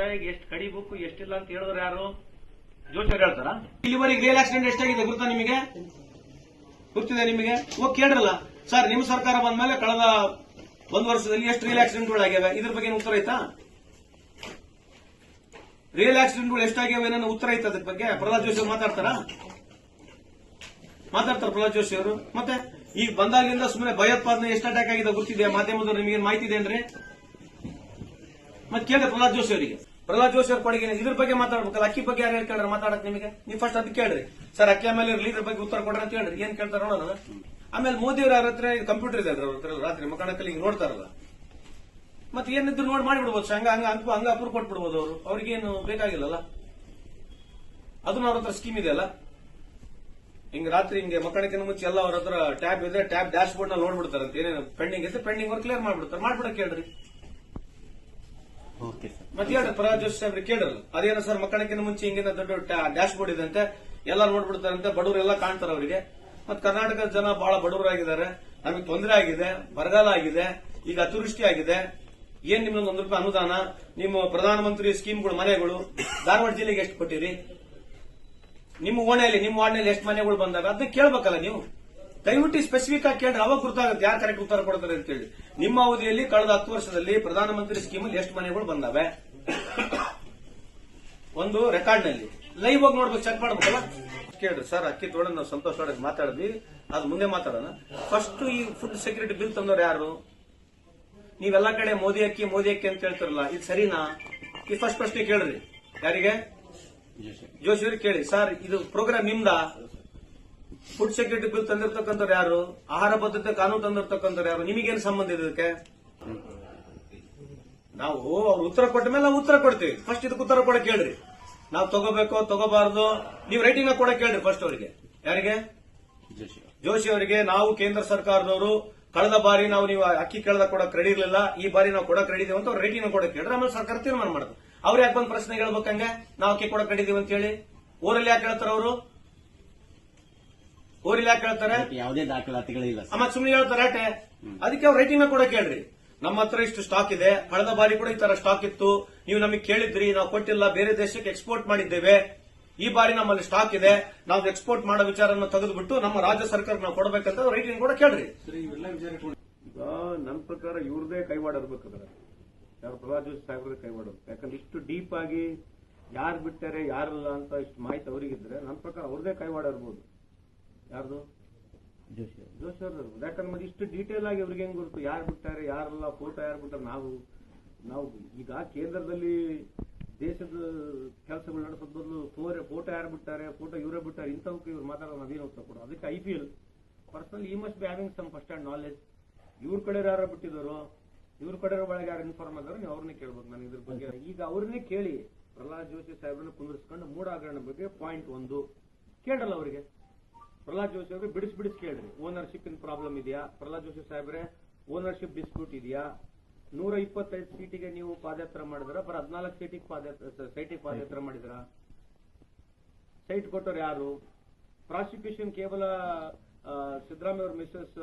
ಆದಾಯ ಎಷ್ಟು ಕಡಿಬೇಕು ಎಷ್ಟಿಲ್ಲ ಅಂತ ಹೇಳಿದ್ರೆ ಯಾರು? ಜೋಶ ಹೇಳ್ತಾರ? ಇಲ್ಲಿವರೆಗೆ ರಿಯಲ್ ಆಕ್ಸಿಡೆಂಟ್ ಎಷ್ಟಾಗಿದೆ ಗೊತ್ತಾ ನಿಮಗೆ? ಗೊತ್ತಿದೆ ನಿಮಗೆ? ಹೋಗಿ ಕೇಳ್ರಲ್ಲ. ಸರ್, ನಿಮ್ಮ ಸರ್ಕಾರ ಬಂದ್ಮೇಲೆ ಕಳೆದ ಒಂದು ವರ್ಷದಲ್ಲಿ ಎಷ್ಟು ರಿಯಲ್ ಆಕ್ಸಿಡೆಂಟ್ಗಳು ಆಗ್ಯಾವೆ? ಇದ್ರ ಬಗ್ಗೆ ಉತ್ತರ ಐತಾ ರಿಯಲ್ ಆಕ್ಸಿಡೆಂಟ್ಗಳು ಎಷ್ಟಾಗ್ಯಾವೆ ಏನೋ ಉತ್ತರ ಐತೆ ಅದ್ರ ಬಗ್ಗೆ? ಪ್ರಹ್ಲಾದ್ ಜೋಶಿ ಮಾತಾಡ್ತಾರ? ಮಾತಾಡ್ತಾರ ಪ್ರಹ್ಲಾದ್ ಜೋಶಿ ಅವರು? ಮತ್ತೆ ಈಗ ಬಂದಾಗಿಂದ ಸುಮ್ಮನೆ ಭಯೋತ್ಪಾದನೆ ಎಷ್ಟು ಅಟ್ಯಾಕ್ ಆಗಿದೆ ಗೊತ್ತಿದೆ ಮಾಧ್ಯಮದವ್ರು ನಿಮಗೆ ಮಾಹಿತಿ ಇದೆ ಅಂದ್ರೆ? ಮತ್ತೆ ಕೇಳಿದೆ ಪ್ರಹ್ಲಾದ್ ಜೋಶಿ ಅವರಿಗೆ. ಪ್ರಹ್ಲಾದ್ ಜೋಶಿ ಅವ್ರ ಕೊಡುಗೆ ಇದ್ರ ಬಗ್ಗೆ ಮಾತಾಡ್ಬೇಕಲ್ಲ, ಅಕ್ಕಿ ಬಗ್ಗೆ ಯಾರು ಹೇಳ್ಕೊಂಡ್ರೆ ಮಾತಾಡಕ್ ನಿಮಗೆ? ನೀವು ಫಸ್ಟ್ ಅದಕ್ಕೆ ಕೇಳ್ರಿ. ಸರ್, ಅಕ್ಕಿ ಆಮೇಲೆ ಇರ್ಲಿ ಇದ್ರ ಬಗ್ಗೆ ಉತ್ತರ ಕೊಡ್ರಿ ಅಂತ ಹೇಳ್ರಿ. ಏನ್ ಕೇಳ್ತಾರ ನೋಡೋಣ. ಆಮೇಲೆ ಮೋದಿ ಅವ್ರ ಹತ್ರ ಕಂಪ್ಯೂಟರ್ ಇದೆ ಅದ್ರ ಹತ್ರ ರಾತ್ರಿ ಮಕಾಣಕ್ಕೆ ಹಿಂಗೆ ನೋಡ್ತಾರಲ್ಲ. ಮತ್ತೆ ಏನಿದ್ರು ನೋಡಿ ಮಾಡಿಬಿಡ್ಬೋದು. ಹಂಗ ಹಂಗ ಅಂಕು ಹಂಗ ಅಪ್ರೂವ್ ಕೊಟ್ಬಿಡ್ಬೋದು ಅವರು. ಅವ್ರಿಗೇನು ಬೇಕಾಗಿಲ್ಲಲ್ಲ? ಅದನ್ನ ಅವ್ರ ಹತ್ರ ಸ್ಕೀಮ್ ಇದೆ ಅಲ್ಲ? ಹಿಂಗ ರಾತ್ರಿ ಹಿಂಗೆ ಮಕ್ಕಳಕ್ಕಿಂತ ಮುಂಚೆ ಎಲ್ಲ ಅವ್ರ ಹತ್ರ ಟ್ಯಾಬ್ ಇದೆ ಟ್ಯಾಬ್ ಡ್ಯಾಶ್ ಬೋರ್ಡ್ನಲ್ಲಿ ನೋಡ್ಬಿಡ್ತಾರೆ ಅಂತ ಏನೇನು ಪೆಂಡಿಂಗ್ ಇದ್ರೆ ಪೆಂಡಿಂಗ್ ವರ್ಕ್ ಕ್ಲಿಯರ್ ಮಾಡ್ಬಿಡ್ತಾರೆ. ಮಾಡ್ಬಿಡಕ್ ಕೇಳ್ರಿ. ಓಕೆ ಸರ್ ಮತ್ತೆ ಹೇಳಿ ಪ್ರಹ್ಲಾದ್ ಜೋಶಿ ಸಾಹೇಬ್ರಿಗೆ ಕೇಳಿರಲ್ಲ ಅದೇನೋ ಸರ್ ಮಕ್ಕಳಕ್ಕಿಂತ ಮುಂಚೆ ಹಿಂಗಿನ ದೊಡ್ಡ ಡ್ಯಾಶ್ ಬೋರ್ಡ್ ಇದೆ ಅಂತೆ, ಎಲ್ಲ ನೋಡ್ಬಿಡ್ತಾರಂತೆ, ಬಡವರೆಲ್ಲ ಕಾಣ್ತಾರ ಅವರಿಗೆ. ಮತ್ತೆ ಕರ್ನಾಟಕದ ಜನ ಬಹಳ ಬಡವರಾಗಿದ್ದಾರೆ. ನಮಗೆ ತೊಂದರೆ ಆಗಿದೆ, ಬರಗಾಲ ಆಗಿದೆ, ಈಗ ಅತಿವೃಷ್ಟಿ ಆಗಿದೆ. ಏನ್ ನಿಮ್ಗೆ ಒಂದು ರೂಪಾಯಿ ಅನುದಾನ? ನಿಮ್ಮ ಪ್ರಧಾನಮಂತ್ರಿ ಸ್ಕೀಮ್ಗಳು, ಮನೆಗಳು, ಧಾರವಾಡ ಜಿಲ್ಲೆಗೆ ಎಷ್ಟು ಕೊಟ್ಟಿರಿ? ನಿಮ್ಮ ಓಣೆಯಲ್ಲಿ ನಿಮ್ಮ ವಾರ್ಡ್ನಲ್ಲಿ ಎಷ್ಟು ಮನೆಗಳು ಬಂದಾಗ ಅದನ್ನ ಕೇಳ್ಬೇಕಲ್ಲ ನೀವು. ದಯವಿಟ್ಟು ಸ್ಪೆಸಿಫಿಕ್ ಆಗಿ ಕೇಳಿದ್ರೆ ಅವಾಗ ಗೊತ್ತಾಗುತ್ತೆ ಯಾರು ಕರೆಕ್ಟ್ ಉತ್ತರ ಕೊಡ್ತಾರೆ ಅಂತ ಹೇಳಿ ನಿಮ್ಮ ಅವಧಿಯಲ್ಲಿ ಕಳೆದ ಹತ್ತು ವರ್ಷದಲ್ಲಿ ಪ್ರಧಾನಮಂತ್ರಿ ಸ್ಕೀಮಲ್ಲಿ ಎಷ್ಟು ಮನೆಗಳು ಬಂದಾವೆ? ಒಂದು ರೆಕಾರ್ಡ್ನಲ್ಲಿ ಲೈವ್ ಆಗಿ ನೋಡ್ಬೇಕು ಚೆಕ್ ಮಾಡ್ಬೇಕಲ್ಲ? ಕೇಳ್ರಿ, ಸರ್, ಅಕ್ಕಿ ತೊಗೊಂಡು ನಾವು ಸಂತೋಷವಾಗಿ ಮಾತಾಡಿದ್ವಿ. ಅದು ಮುಂದೆ ಮಾತಾಡೋಣ. ಫಸ್ಟ್ ಈ ಫುಡ್ ಸೆಕ್ಯೂರಿಟಿ ಬಿಲ್ ತಂದವ್ರು ಯಾರು? ನೀವೆಲ್ಲ ಕಡೆ ಮೋದಿ ಅಕ್ಕಿ ಮೋದಿ ಅಕ್ಕಿ ಅಂತ ಹೇಳ್ತಿರಲ್ಲ, ಇದು ಸರಿನಾ? ಈ ಫಸ್ಟ್ ಪ್ರಶ್ನೆ ಕೇಳ್ರಿ. ಯಾರಿಗೆ? ಜೋಶಿ ಕೇಳಿ. ಸರ್, ಇದು ಪ್ರೋಗ್ರಾಮ್ ನಿಮ್ದ? ಫುಡ್ ಸೆಕ್ಯೂರಿಟಿ ಬಿಲ್ ತಂದಿರ್ತಕ್ಕಂಥವ್ರು ಯಾರು? ಆಹಾರ ಭದ್ರತೆ ಕಾನೂನು ತಂದಿರ್ತಕ್ಕಂಥವ್ರು ಯಾರು? ನಿಮಗೇನು ಸಂಬಂಧ ಇದೆ ಇದಕ್ಕೆ? ನಾವು ಅವ್ರು ಉತ್ತರ ಕೊಟ್ಟ ಮೇಲೆ ನಾವು ಉತ್ತರ ಕೊಡ್ತೀವಿ. ಫಸ್ಟ್ ಇದಕ್ಕೆ ಉತ್ತರ ಕೊಡ ಕೇಳ್ರಿ ನಾವು ತಗೋಬೇಕು, ತಗೋಬಾರ್ದು, ನೀವು ರೈಟಿಂಗ್ ಕೊಡಕ್ ಕೇಳ್ರಿ ಫಸ್ಟ್ ಅವರಿಗೆ. ಯಾರಿಗೆ? ಜೋಶಿ ಅವರಿಗೆ. ನಾವು ಕೇಂದ್ರ ಸರ್ಕಾರದವರು. ಕಳೆದ ಬಾರಿ ನಾವು ನೀವು ಅಕ್ಕಿ ಕೇಳದ ಕೊಡಕ್ ರೆಡಿ ಇರಲಿಲ್ಲ. ಈ ಬಾರಿ ನಾವು ಕೊಡಕ್ ರೆಡಿ ಇದೀವಿ ಅಂತ ಅವ್ರು ರೇಟಿಂಗ್ ಕೊಡಕ್ ಕೇಳ್ರಿ ಆಮೇಲೆ ಸರ್ಕಾರ ತೀರ್ಮಾನ ಮಾಡೋದು ಅವ್ರು ಯಾಕೆ ಬಂದ್ ಪ್ರಶ್ನೆ ಹೇಳ್ಬೇಕಂಗೆ ನಾವು ಅಕ್ಕಿ ಕೊಡಕ್ ರೆಡಿ ಇದೀವಿ ಅಂತ ಹೇಳಿ. ಊರಲ್ಲಿ ಯಾಕೆ ಹೇಳ್ತಾರ ಅವರು? ಊರಲ್ಲಿ ಯಾಕೆ ಹೇಳ್ತಾರೆ? ಯಾವುದೇ ದಾಖಲಾತಿಗಳಿಲ್ಲ ಮತ್ತೆ ಸುಮ್ಮನೆ ಹೇಳ್ತಾರೆ ಅಟೆ ಅದಕ್ಕೆ ಅವ್ರು ರೇಟಿಂಗ್ ಕೂಡ ಕೇಳ್ರಿ. ನಮ್ಮ ಹತ್ರ ಇಷ್ಟು ಸ್ಟಾಕ್ ಇದೆ. ಕಳೆದ ಬಾರಿ ಕೂಡ ಈ ತರ ಸ್ಟಾಕ್ ಇತ್ತು. ನೀವು ನಮಗೆ ಕೇಳಿದ್ರಿ ನಾವು ಕೊಟ್ಟಿಲ್ಲ ಬೇರೆ ದೇಶಕ್ಕೆ ಎಕ್ಸ್ಪೋರ್ಟ್ ಮಾಡಿದ್ದೇವೆ. ಈ ಬಾರಿ ನಮ್ಮಲ್ಲಿ ಸ್ಟಾಕ್ ಇದೆ. ನಾವು ಎಕ್ಸ್ಪೋರ್ಟ್ ಮಾಡೋ ವಿಚಾರವನ್ನು ತೆಗೆದುಬಿಟ್ಟು ನಮ್ಮ ರಾಜ್ಯ ಸರ್ಕಾರಕ್ಕೆ ನಾವು ಕೊಡಬೇಕಂತ ರೈಟಿಂಗ್ ಕೂಡ ಕೇಳ್ರಿ. ಈಗ ನನ್ನ ಪ್ರಕಾರ ಇವ್ರದೇ ಕೈವಾಡ ಇರ್ಬೇಕಾದ್ರೆ ಯಾರು ಪ್ರಹ್ಲಾದ್ ಜೋಶಿ ಸಾಹೇಬ್ರದೇ ಕೈವಾಡ ಯಾಕಂದ್ರೆ ಇಷ್ಟು ಡೀಪ್ ಆಗಿ ಯಾರು ಬಿಟ್ಟಾರೆ ಯಾರಿಲ್ಲ ಅಂತ ಇಷ್ಟು ಮಾಹಿತಿ ಅವರಿಗಿದ್ರೆ ನನ್ನ ಪ್ರಕಾರ ಅವ್ರದೇ ಕೈವಾಡ ಇರ್ಬೋದು. ಯಾರ್ದು? ಜೋಶಿ. ಜೋಶಿ ಅವ್ರದ್ದು. ಯಾಕಂದ್ರೆ ಮತ್ತೆ ಇಷ್ಟು ಡೀಟೇಲ್ ಆಗಿ ಅವ್ರಿಗೆ ಹೆಂಗ್ ಗೊತ್ತು? ಯಾರು ಬಿಟ್ಟಾರೆ ಯಾರಲ್ಲ ಫೋಟೋ ಯಾರು ಬಿಟ್ಟಾರೆ? ನಾವು ನಾವು ಈಗ ಕೇಂದ್ರದಲ್ಲಿ ದೇಶದ ಕೆಲಸಗಳು ನಡೆಸೋದ್ ಬದಲು ಫೋರೆ ಫೋಟೋ ಯಾರು ಬಿಟ್ಟಾರೆ ಫೋಟೋ ಇವರೇ ಬಿಟ್ಟಾರೆ ಇಂಥವಕ್ಕೆ ಇವ್ರು ಮಾತಾಡೋದು ನಾವೇನು ಉತ್ತರ ಕೊಡೋ ಅದಕ್ಕೆ ಐ ಪಿ ಎಲ್ ಪರ್ಸನಲ್ ಈ must be having some first hand knowledge ಇವ್ರ ಕಡೆ ಯಾರು ಬಿಟ್ಟಿದ್ದಾರೋ ಇವ್ರ ಕಡೆ ಒಳಗೆ ಯಾರು ಇನ್ಫಾರ್ಮ್ ಆದಾರೋ ನೀವು ಅವ್ರನ್ನೇ ಕೇಳ್ಬೇಕು ನಾನು ಇದ್ರ ಬಗ್ಗೆ. ಈಗ ಅವ್ರನ್ನೇ ಕೇಳಿ ಪ್ರಹ್ಲಾದ್ ಜೋಶಿ ಸಾಹೇಬ್ರನ್ನ ಕುಂದಿರಿಸ್ಕೊಂಡು ಮೂಡ ಹಗರಣ ಬಗ್ಗೆ ಪಾಯಿಂಟ್ ಒಂದು. ಕೇಳಲ್ಲ ಅವರಿಗೆ. ಪ್ರಹ್ಲಾದ್ ಜೋಶಿ ಅವರು ಬಿಡಿಸ್ ಬಿಡಿಸ್ ಕೇಳ್ರಿ. ಓನರ್ಶಿಪ್ ಇನ್ ಪ್ರಾಬ್ಲಮ್ ಇದೆಯಾ? ಪ್ರಹ್ಲಾದ್ ಜೋಶಿ ಸಾಹೇಬ್ರೆ ಓನರ್ಶಿಪ್ ಡಿಸ್ಪ್ಯೂಟ್ ಇದೆಯಾ? ನೂರ ಇಪ್ಪತ್ತೈದು ಸೀಟಿಗೆ ನೀವು ಪಾದಯಾತ್ರ ಮಾಡಿದ್ರ, ಬರ ಹದಿನಾಲ್ಕು ಸೀಟಿಗೆ ಪಾದಯಾತ್ರ ಸೈಟಿಗೆ ಪಾದಯಾತ್ರ ಮಾಡಿದ್ರ? ಸೈಟ್ ಕೊಟ್ಟವ್ರು ಯಾರು? ಪ್ರಾಸಿಕ್ಯೂಷನ್ ಕೇವಲ ಸಿದ್ದರಾಮಯ್ಯ ಅವ್ರ ಮಿಸ್ಸಸ್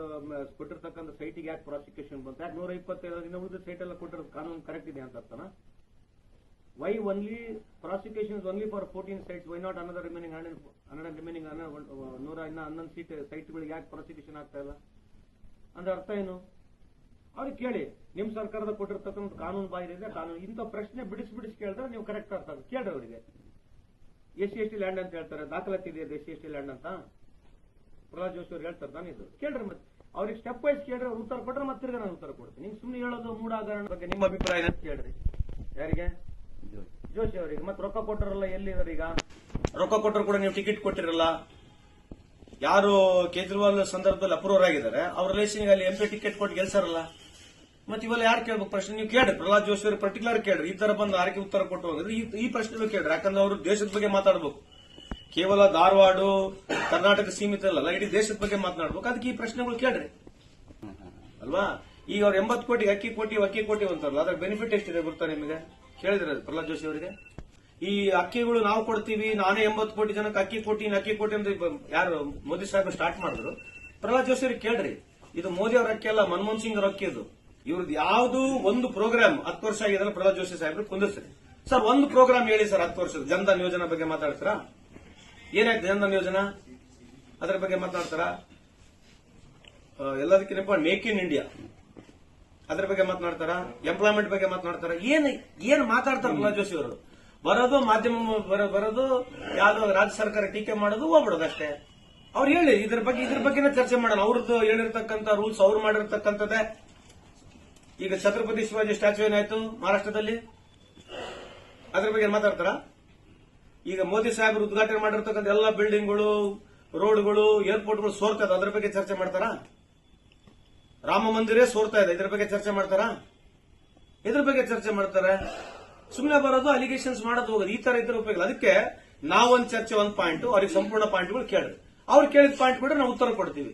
ಕೊಟ್ಟಿರ್ತಕ್ಕಂಥ ಸೈಟಿಗೆ ಯಾಕೆ ಪ್ರಾಸಿಕ್ಯೂಷನ್ ಬಂತು? ಯಾಕೆ ನೂರ ಇಪ್ಪತ್ತೈದು ಇನ್ನು ಉಳಿದ ಸೈಟ್ ಎಲ್ಲ ಕೊಟ್ಟಿರೋದು ಕಾನೂನು ಕರೆಕ್ಟ್ ಇದೆ ಅಂತ ಅರ್ಥನಾ? Why only prosecution only for fourteen sites? Why not another remaining hundred hundred remaining ನೂರ ಇನ್ನ ಹನ್ನೊಂದು ಸೀಟ್ ಸೈಟ್ಗಳಿಗೆ ಯಾಕೆ ಪ್ರಾಸಿಕ್ಯೂಷನ್ ಆಗ್ತಾ ಇಲ್ಲ? ಅಂದ್ರೆ ಅರ್ಥ ಏನು? ಅವ್ರಿಗೆ ಕೇಳಿ, ನಿಮ್ ಸರ್ಕಾರದ ಕೊಟ್ಟಿರ್ತಕ್ಕಂಥ ಕಾನೂನು ಬಾಹಿರ ಇದೆ, ಕಾನೂನು ಇಂಥ ಪ್ರಶ್ನೆ ಬಿಡಿಸಿ ಬಿಡಿಸಿ ಕೇಳಿದ್ರೆ ನೀವು ಕರೆಕ್ಟ್ ಅರ್ಥ ಕೇಳ್ರಿ ಅವರಿಗೆ. S C S T land ಅಂತ ಹೇಳ್ತಾರೆ. ದಾಖಲಾತಿ ಇದೆ S C S T land ಅಂತ? ಪ್ರಹ್ಲಾದ್ ಜೋಶಿ ಅವ್ರು ಹೇಳ್ತಾರೆ ತಾನೇ ಇದು. ಕೇಳ್ರಿ ಮತ್ತೆ. ಅವ್ರಿಗೆ ಸ್ಟೆಪ್ ವೈಸ್ ಕೇಳ್ರಿ, ಅವ್ರು ಉತ್ತರ ಕೊಟ್ರೆ ಮತ್ತೆ ನಾನು ಉತ್ತರ ಕೊಡ್ತೀನಿ. ನಿಮ್ಗೆ ಸುಮ್ಮನೆ ಹೇಳೋದು ಮೂಡಾಗರಣ ಬಗ್ಗೆ ನಿಮ್ಮ ಅಭಿಪ್ರಾಯ ಅಂತ ಕೇಳ್ರಿ. ಯಾರಿಗೆ? ಜೋಶಿ ಅವರಿಗೆ. ಮತ್ತೆ ರೊಕ್ಕ ಕೊಟ್ಟರಲ್ಲ ಎಲ್ಲಿ ಈಗ? ರೊಕ್ಕ ಕೊಟ್ಟರು ಕೂಡ ನೀವು ಟಿಕೆಟ್ ಕೊಟ್ಟಿರಲ್ಲ. ಯಾರು ಕೇಜ್ರಿವಾಲ್ ಸಂದರ್ಭದಲ್ಲಿ ಅಪ್ರೂವರ್ ಆಗಿದ್ದಾರೆ ಅವ್ರ ರಿಲೇಷನ್ಗೆ ಅಲ್ಲಿ ಎಂಪಿ ಟಿಕೆಟ್ ಕೊಟ್ಟು ಗೆಲ್ಸಾರಲ್ಲ ಮತ್ತೆ ಇವೆಲ್ಲ ಯಾರು ಕೇಳ್ಬೇಕು ಪ್ರಶ್ನೆ? ನೀವು ಕೇಳಿ ಪ್ರಹ್ಲಾದ್ ಜೋಶಿ ಅವರು ಪರ್ಟಿಕ್ಯುಲರ್ ಕೇಳ್ರಿ. ಈ ತರ ಬಂದು ಆರಕ್ಕೆ ಉತ್ತರ ಕೊಟ್ಟು ಅಂದ್ರೆ ಈ ಈ ಪ್ರಶ್ನೆ ಕೇಳ್ರಿ, ಯಾಕಂದ್ರೆ ಅವರು ದೇಶದ ಬಗ್ಗೆ ಮಾತಾಡ್ಬೇಕು. ಕೇವಲ ಧಾರವಾಡ, ಕರ್ನಾಟಕ ಸೀಮಿತ ಅಲ್ಲ ಇಡೀ ದೇಶದ ಬಗ್ಗೆ ಮಾತನಾಡ್ಬೇಕು. ಅದಕ್ಕೆ ಈ ಪ್ರಶ್ನೆಗಳು ಕೇಳ್ರಿ. ಅಲ್ವಾ? ಈಗ ಅವ್ರು ಎಂಬತ್ತು ಕೋಟಿ ಅಕ್ಕಿ ಕೋಟಿ ಅಕ್ಕಿ ಕೋಟಿ ಅಂತಾರಲ್ಲ ಅದ್ರ ಬೆನಿಫಿಟ್ ಎಷ್ಟಿದೆ ಗೊತ್ತಾ ನಿಮಗೆ? ಕೇಳಿದ್ರೆ ಪ್ರಹ್ಲಾದ್ ಜೋಶಿ ಅವರಿಗೆ? ಈ ಅಕ್ಕಿಗಳು ನಾವು ಕೊಡ್ತೀವಿ, ನಾನೇ ಎಂಬತ್ತು ಕೋಟಿ ಜನಕ್ಕೆ ಅಕ್ಕಿ ಕೋಟಿ ಇನ್ನು ಅಕ್ಕಿ ಕೋಟಿ ಅಂತ ಯಾರು ಮೋದಿ ಸಾಹೇಬ್ ಸ್ಟಾರ್ಟ್ ಮಾಡಿದ್ರು. ಪ್ರಹ್ಲಾದ್ ಜೋಶಿ ಅವ್ರಿಗೆ ಕೇಳ್ರಿ, ಇದು ಮೋದಿ ಅವರ ಅಕ್ಕಿ ಅಲ್ಲ, ಮನಮೋಹನ್ ಸಿಂಗ್ ಅವರ ಅಕ್ಕಿ ಇದು. ಇವ್ರದ್ದು ಯಾವ್ದು ಒಂದು ಪ್ರೋಗ್ರಾಮ್ ಹತ್ತು ವರ್ಷ ಆಗಿದೆ ಪ್ರಹ್ಲಾದ್ ಜೋಶಿ ಸಾಹೇಬ್ರು ಕುಂದಿರ್ಸ್ರಿ. ಸರ್, ಒಂದು ಪ್ರೋಗ್ರಾಮ್ ಹೇಳಿ ಸರ್ ಹತ್ತು ವರ್ಷದ ಜನಧನ್ ಯೋಜನಾ ಬಗ್ಗೆ ಮಾತಾಡ್ತೀರಾ? ಏನಾಯ್ತು ಜನಧನ್ ಯೋಜನಾ? ಅದರ ಬಗ್ಗೆ ಮಾತಾಡ್ತಾರ? ಎಲ್ಲದಕ್ಕಿಂತ ಮೇಕ್ ಇನ್ ಇಂಡಿಯಾ. ಅದ್ರ ಬಗ್ಗೆ ಮಾತನಾಡ್ತಾರ? ಎಂಪ್ಲಾಯ್ಮೆಂಟ್ ಬಗ್ಗೆ ಮಾತನಾಡ್ತಾರ? ಏನ್ ಏನ್ ಮಾತಾಡ್ತಾರ ಪ್ರಹ್ಲಾದ್ ಜೋಶಿ ಅವರು? ಬರೋದು ಮಾಧ್ಯಮ ಬರ- ಬರೋದು ಯಾವ್ದೋ ರಾಜ್ಯ ಸರ್ಕಾರ ಟೀಕೆ ಮಾಡೋದು ಹೋಗ್ಬಿಡೋದು ಅಷ್ಟೇ. ಅವ್ರು ಹೇಳಿ, ಇದ್ರ ಬಗ್ಗೆ ಇದ್ರ ಬಗ್ಗೆನೇ ಚರ್ಚೆ ಮಾಡೋಣ ಅವ್ರದ್ದು ಹೇಳಿರ್ತಕ್ಕಂಥ ರೂಲ್ಸ್ ಅವ್ರು ಮಾಡಿರ್ತಕ್ಕಂಥದ್ದೇ. ಈಗ ಛತ್ರಪತಿ ಶಿವಾಜಿ ಸ್ಟ್ಯಾಚ್ಯೂ ಏನಾಯ್ತು ಮಹಾರಾಷ್ಟ್ರದಲ್ಲಿ? ಅದ್ರ ಬಗ್ಗೆ ಮಾತಾಡ್ತಾರ? ಈಗ ಮೋದಿ ಸಾಹೇಬರು ಉದ್ಘಾಟನೆ ಮಾಡಿರ್ತಕ್ಕಂಥ ಎಲ್ಲ ಬಿಲ್ಡಿಂಗ್ಗಳು ರೋಡ್ಗಳು ಏರ್ಪೋರ್ಟ್ಗಳು ಸೋರ್ತದ ಅದ್ರ ಬಗ್ಗೆ ಚರ್ಚೆ ಮಾಡ್ತಾರಾ? ರಾಮ ಮಂದಿರೇ ಸೋರ್ತಾ ಇದೆ. ಇದ್ರ ಬಗ್ಗೆ ಚರ್ಚೆ ಮಾಡ್ತಾರಾ? ಇದ್ರ ಬಗ್ಗೆ ಚರ್ಚೆ ಮಾಡ್ತಾರೆ. ಸುಮ್ಮನೆ ಬರೋದು ಅಲಿಗೇಷನ್ಸ್ ಮಾಡೋದು, ಹೋಗೋದು. ಈ ತರ ಇದ್ರ ಉಪಯೋಗ. ಅದಕ್ಕೆ ನಾವೊಂದು ಚರ್ಚೆ, ಒಂದ್ ಪಾಯಿಂಟ್ ಅವ್ರಿಗೆ ಸಂಪೂರ್ಣ ಪಾಯಿಂಟ್ಗಳು ಕೇಳಿದ್ರು ಅವ್ರು ಕೇಳಿದ ಪಾಯಿಂಟ್ ಬಿಟ್ರೆ ನಾವು ಉತ್ತರ ಕೊಡ್ತೀವಿ.